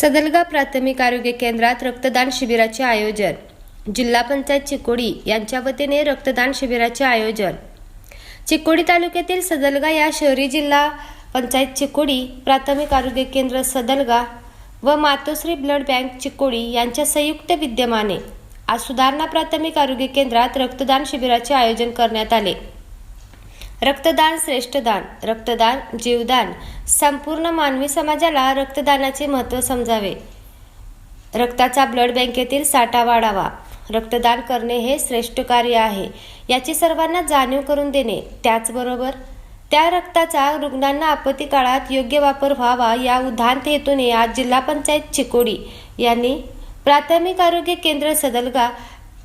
सदलगा प्राथमिक आरोग्य केंद्रात रक्तदान शिबिराचे आयोजन. जिल्हा पंचायत चिकोडी यांच्या वतीने रक्तदान शिबिराचे आयोजन. चिकोडी तालुक्यातील सदलगा या शहरी जिल्हा पंचायत चिकोडी प्राथमिक आरोग्य केंद्र सदलगा व मातोश्री ब्लड बँक चिकोडी यांच्या संयुक्त विद्यमाने आज सुधारणा प्राथमिक आरोग्य केंद्रात रक्तदान शिबिराचे आयोजन करण्यात आले. रक्तदान श्रेष्ठदान रक्तदान जीवदान संपूर्ण मानवी समाजाला रक्तदानाचे महत्त्व समजावे. रक्ताचा ब्लड बँकेतील साठा वाढावा. रक्तदान करणे हे श्रेष्ठ कार्य आहे. याची सर्वांना जाणीव करून देणे. त्याचबरोबर त्या रक्ताचा रुग्णांना आपत्ती काळात योग्य वापर व्हावा या उद्धांत हेतूने आज जिल्हा पंचायत चिकोडी यांनी प्राथमिक आरोग्य केंद्र सदलगा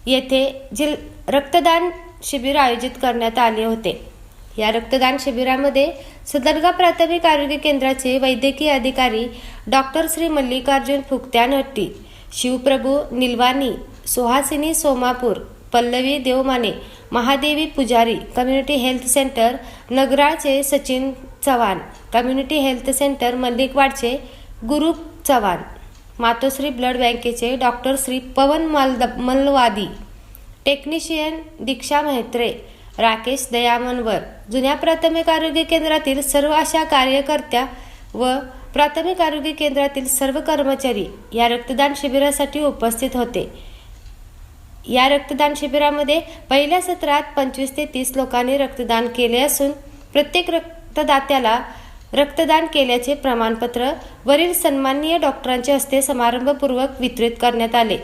येथे जिल रक्तदान शिबिर आयोजित करण्यात आले होते. या रक्तदान शिबिरामध्ये सदरगा प्राथमिक आरोग्य केंद्राचे वैद्यकीय अधिकारी doctor Shri Mallikarjun Phuktyanatti Shivprabhu Nilwani Suhasini Somapur Pallavi Devmane Mahadevi Pujari community health centre नगराळचे Sachin Chavan community health centre मल्लिकवाडचे Guru Chavan मातोश्री ब्लड बँकेचे डॉक्टर श्री पवन मल मल्लवादी टेक्निशियन दीक्षा म्हेत्रे राकेश दयामनवर. जुन्या प्राथमिक आरोग्य केंद्रातील सर्व अशा कार्यकर्त्या व प्राथमिक आरोग्य केंद्रातील सर्व कर्मचारी या रक्तदान शिबिरासाठी उपस्थित होते. या रक्तदान शिबिरामध्ये पहिल्या सत्रात पंचवीस ते तीस लोकांनी रक्तदान केले असून प्रत्येक रक्तदात्याला रक्तदान केल्याचे प्रमाणपत्र वरील सन्माननीय डॉक्टरांच्या हस्ते समारंभपूर्वक वितरित करण्यात आले.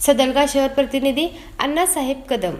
सदलगा शहर प्रतिनिधी अण्णासाहेब कदम.